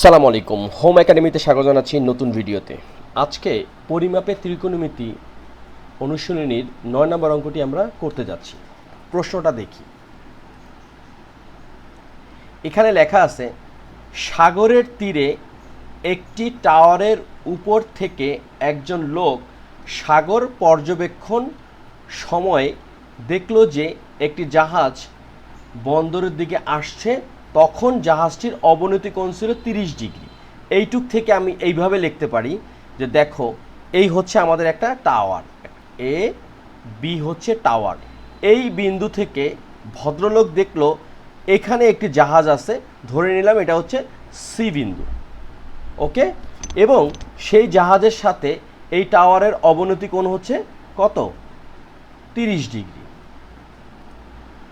সালাম আলাইকুম। হোম একাডেমিতে স্বাগত জানাচ্ছি নতুন ভিডিওতে। আজকে পরিমাপের ত্রিকোণমিতি অনুশীলনীর নয় নম্বর অঙ্কটি আমরা করতে যাচ্ছি। প্রশ্নটা দেখি। এখানে লেখা আছে, সাগরের তীরে একটি টাওয়ারের উপর থেকে একজন লোক সাগর পর্যবেক্ষণ সময় দেখল যে একটি জাহাজ বন্দরের দিকে আসছে তখন জাহাজটির অবনতি কোণ ছিল তিরিশ ডিগ্রি। এইটুক থেকে আমি এইভাবে লিখতে পারি যে দেখো, এই হচ্ছে আমাদের একটা টাওয়ার। এ, বি হচ্ছে টাওয়ার। এই বিন্দু থেকে ভদ্রলোক দেখল, এখানে একটি জাহাজ আছে, ধরে নিলাম এটা হচ্ছে সি বিন্দু। ওকে? এবং সেই জাহাজের সাথে এই টাওয়ারের অবনতি কোণ হচ্ছে কত? তিরিশ ডিগ্রি।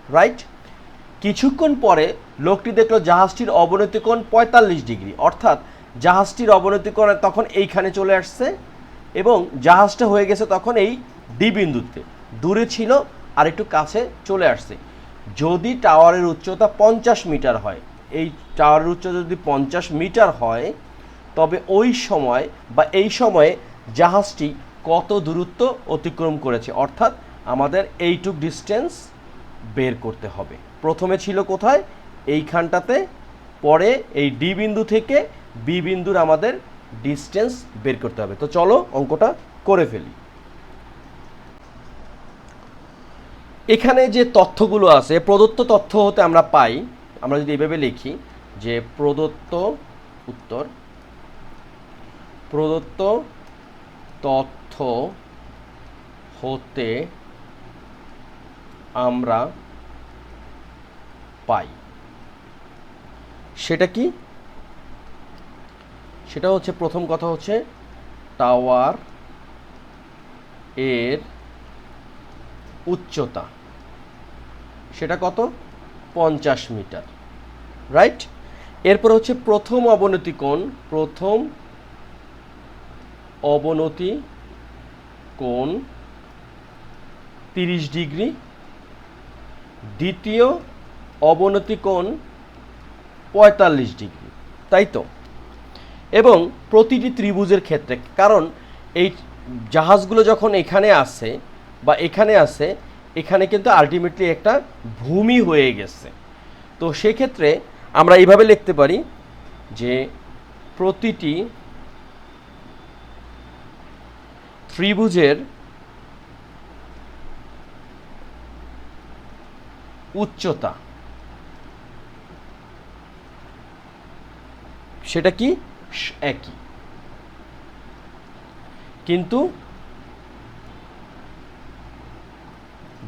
রাইট? কিছুক্ষণ পরে লোকটি দেখল জাহাজটির অবনতি কোণ পঁয়তাল্লিশ ডিগ্রি। অর্থাৎ জাহাজটির অবনতি কোণ তখন এইখানে চলে আসছে এবং জাহাজটা হয়ে গেছে তখন এই ডি বিন্দুতে। দূরে ছিল আর একটু কাছে চলে আসছে। যদি টাওয়ারের উচ্চতা পঞ্চাশ মিটার হয়, এই টাওয়ারের উচ্চতা যদি পঞ্চাশ মিটার হয়, তবে ওই সময় বা এই সময়ে জাহাজটি কত দূরত্ব অতিক্রম করেছে? অর্থাৎ আমাদের এইটুক ডিস্টেন্স বের করতে হবে। প্রথমে ছিল কোথায়? এইখানটাতে। পরে এই ডি বিন্দু থেকে বি বিন্দুর আমাদের ডিস্টেন্স বের করতে হবে। তো চলো অঙ্কটা করে ফেলি। এখানে যে তথ্যগুলো আছে, প্রদত্ত তথ্য হতে আমরা পাই, আমরা যদি এভাবে লিখি, যে প্রদত্ত উত্তর, প্রদত্ত তথ্য হতে আমরা সেটা কি? সেটা হচ্ছে, প্রথম কথা হচ্ছে, টাওয়ার এর উচ্চতা। সেটা কত? পঞ্চাশ মিটার। রাইট? এরপর হচ্ছে, প্রথম অবনতি কোণ, প্রথম অবনতি কোণ তিরিশ ডিগ্রি। দ্বিতীয় অবনতি কোণ পঁয়তাল্লিশ ডিগ্রি, তাই তো? এবং প্রতিটি ত্রিভুজের ক্ষেত্রে, কারণ এই জাহাজগুলো যখন এখানে আসে বা এখানে আসে, এখানে কিন্তু আলটিমেটলি একটা ভূমি হয়ে গেছে। তো সেক্ষেত্রে আমরা এইভাবে লিখতে পারি যে প্রতিটি ত্রিভুজের উচ্চতা সেটা কি? একই। কিন্তু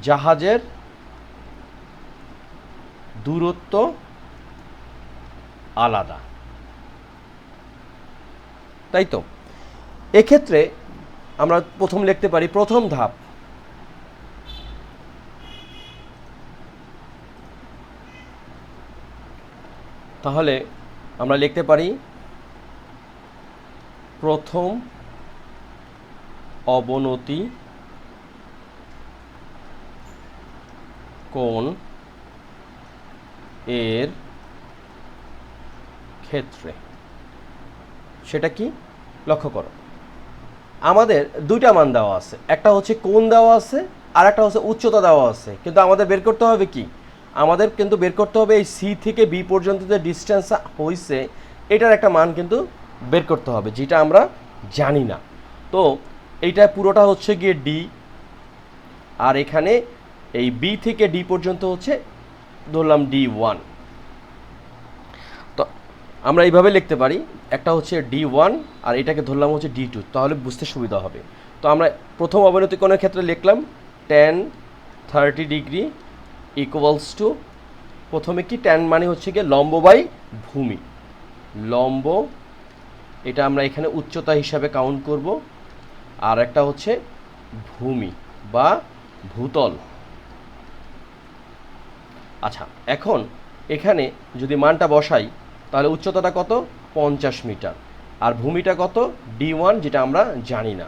জাহাজের দূরত্ব আলাদা। তাই তো? এক্ষেত্রে আমরা প্রথম লিখতে পারি, প্রথম ধাপ। তাহলে আমরা লিখতে পারি প্রথম অবনতি কোণ এর ক্ষেত্রে। সেটা কি? লক্ষ্য করো। আমাদের দুইটা মান দেওয়া আছে। একটা হচ্ছে কোণ দেওয়া আছে আর একটা হচ্ছে উচ্চতা দেওয়া আছে। কিন্তু আমাদের বের করতে হবে কি? আমাদের কিন্তু বের করতে হবে এই সি থেকে বি পর্যন্ত যে ডিস্টেন্স হয়েছে এটার একটা মান কিন্তু বের করতে হবে, যেটা আমরা জানি না। তো এইটা পুরোটা হচ্ছে গিয়ে ডি আর এখানে এই বি থেকে ডি পর্যন্ত হচ্ছে ধরলাম ডি ওয়ান তো আমরা এইভাবে লিখতে পারি, একটা হচ্ছে ডি ওয়ান আর এটাকে ধরলাম হচ্ছে ডি টু তাহলে বুঝতে সুবিধা হবে। তো আমরা প্রথম অবনতি কোণের ক্ষেত্রে লিখলাম tan thirty degree equals to প্রথমে কি ট্যান মানে হচ্ছে গিয়ে লম্ব বাই ভূমি। লম্ব, এটা আমরা এখানে উচ্চতা হিসাবে কাউন্ট করব। আর একটা হচ্ছে ভূমি বা ভূতল। আচ্ছা এখন এখানে যদি মানটা বসাই, তাহলে উচ্চতাটা কত? পঞ্চাশ মিটার। আর ভূমিটা কত? ডি ওয়ান যেটা আমরা জানি না।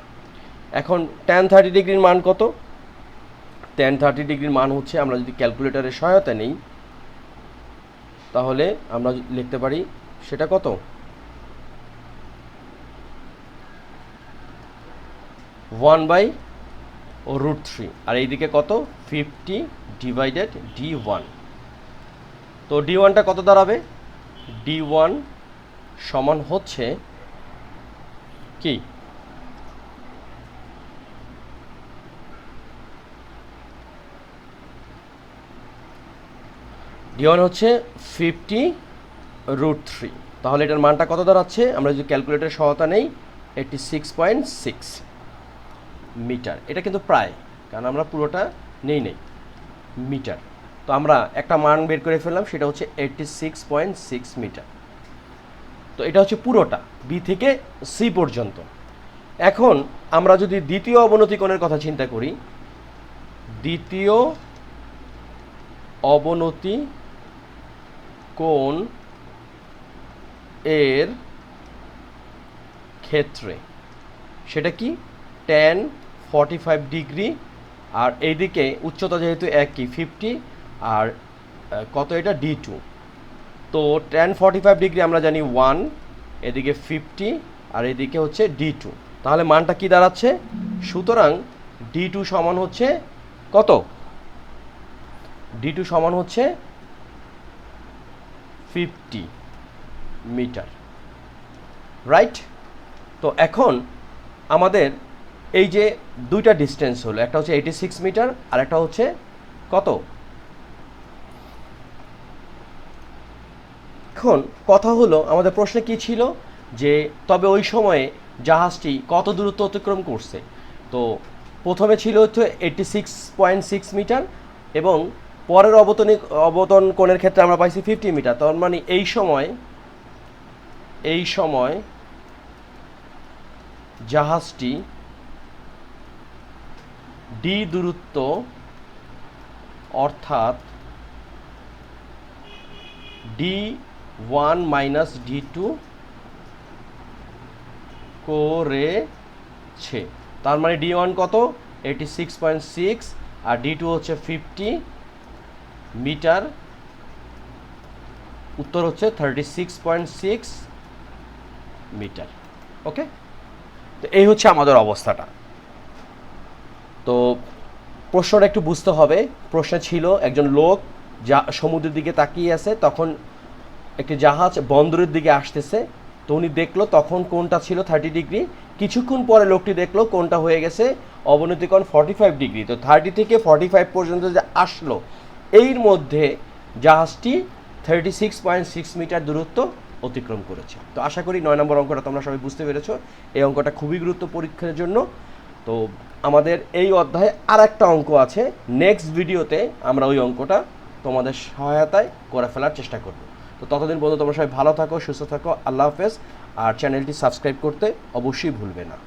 এখন টেন থার্টি ডিগ্রির মান কত? টেন থার্টি ডিগ্রির মান হচ্ছে, আমরা যদি ক্যালকুলেটরের সহায়তা নেই, তাহলে আমরা লিখতে পারি সেটা কত? ওয়ান বাই রুট থ্রি আর এইদিকে কত? ফিফটি ডিভাইডেড ডি ওয়ান তো ডি ওয়ানটা কত দাঁড়াবে? ডি ওয়ান সমান হচ্ছে কি? ডি হচ্ছে ফিফটি রুট থ্রি তাহলে এটার মানটা কত দাঁড়াচ্ছে? আমরা যদি ক্যালকুলেটর সহায়তা নেই eighty six point six metre. এটা কিন্তু প্রায়, কারণ আমরা পুরোটা নেই নেই, মিটার। তো আমরা একটা মান বের করে ফেললাম, সেটা হচ্ছে eighty six point six metre. তো এটা হচ্ছে পুরোটা বি থেকে সি পর্যন্ত। এখন আমরা যদি দ্বিতীয় অবনতি কোণের কথা চিন্তা করি, দ্বিতীয় অবনতি কোণ এর ক্ষেত্রে। সেটা কি? টেন ফর্টি ফাইভ ডিগ্রি আর এইদিকে উচ্চতা যেহেতু একই ফিফটি আর কত এটা? ডি টু তো টেন ফর্টি ফাইভ ডিগ্রি আমরা জানি ওয়ান এদিকে ফিফটি আর এদিকে হচ্ছে ডি টু তাহলে মানটা কি দাঁড়াচ্ছে? সুতরাং ডি টু সমান হচ্ছে কত? ডি টু সমান হচ্ছে ফিফটি মিটার রাইট তো এখন আমাদের এই যে দুইটা ডিস্টেন্স হলো, একটা হচ্ছে এইটি সিক্স মিটার আর একটা হচ্ছে কত? এখন কথা হলো, আমাদের প্রশ্নে কি ছিল? যে তবে ওই সময়ে জাহাজটি কত দূরত্ব অতিক্রম করছে? তো প্রথমে ছিল হচ্ছে eighty six point six metre এবং পরের অবতনী অবতন কোণের ক্ষেত্রে আমরা পাইছি ফিফটি মিটার তার মানে এই সময় এই সময় জাহাজটি ডি দূরত্ব অর্থাৎ D one minus D two করেছে। তার মানে ডি ওয়ান কত? এইটি সিক্স পয়েন্ট সিক্স আর ডি টু হচ্ছে ফিফটি মিটার, উত্তর হচ্ছে thirty six point six metre, okay? তো এই হচ্ছে আমাদের অবস্থাটা। তো প্রশ্নটা একটু বুঝতে হবে। প্রশ্ন ছিল একজন লোক যা সমুদ্রের দিকে তাকিয়ে আছে, তখন একটি জাহাজ বন্দরের দিকে আসতেছে। তো উনি দেখল তখন কোনটা ছিল থার্টি ডিগ্রি কিছুক্ষণ পরে লোকটি দেখল কোনটা হয়ে গেছে অবনতিকোণ ফর্টি ফাইভ ডিগ্রি তো থার্টি থেকে ফর্টি ফাইভ পর্যন্ত যে আসলো এর মধ্যে জাহাজটি thirty six point six metre দূরত্ব অতিক্রম করেছে। তো আশা করি নয় নম্বর অঙ্কটা তোমরা সবাই বুঝতে পেরেছ। এই অঙ্কটা খুবই গুরুত্ব পরীক্ষার জন্য। তো আমাদের এই অধ্যায়ে আর একটা অঙ্ক আছে। নেক্সট ভিডিওতে আমরা ওই অঙ্কটা তোমাদের সহায়তায় করে ফেলার চেষ্টা করব। তো ততদিন পর্যন্ত তোমরা সবাই ভালো থাকো, সুস্থ থাকো, আল্লাহ হাফেজ। আর চ্যানেলটি সাবস্ক্রাইব করতে অবশ্যই ভুলবে না।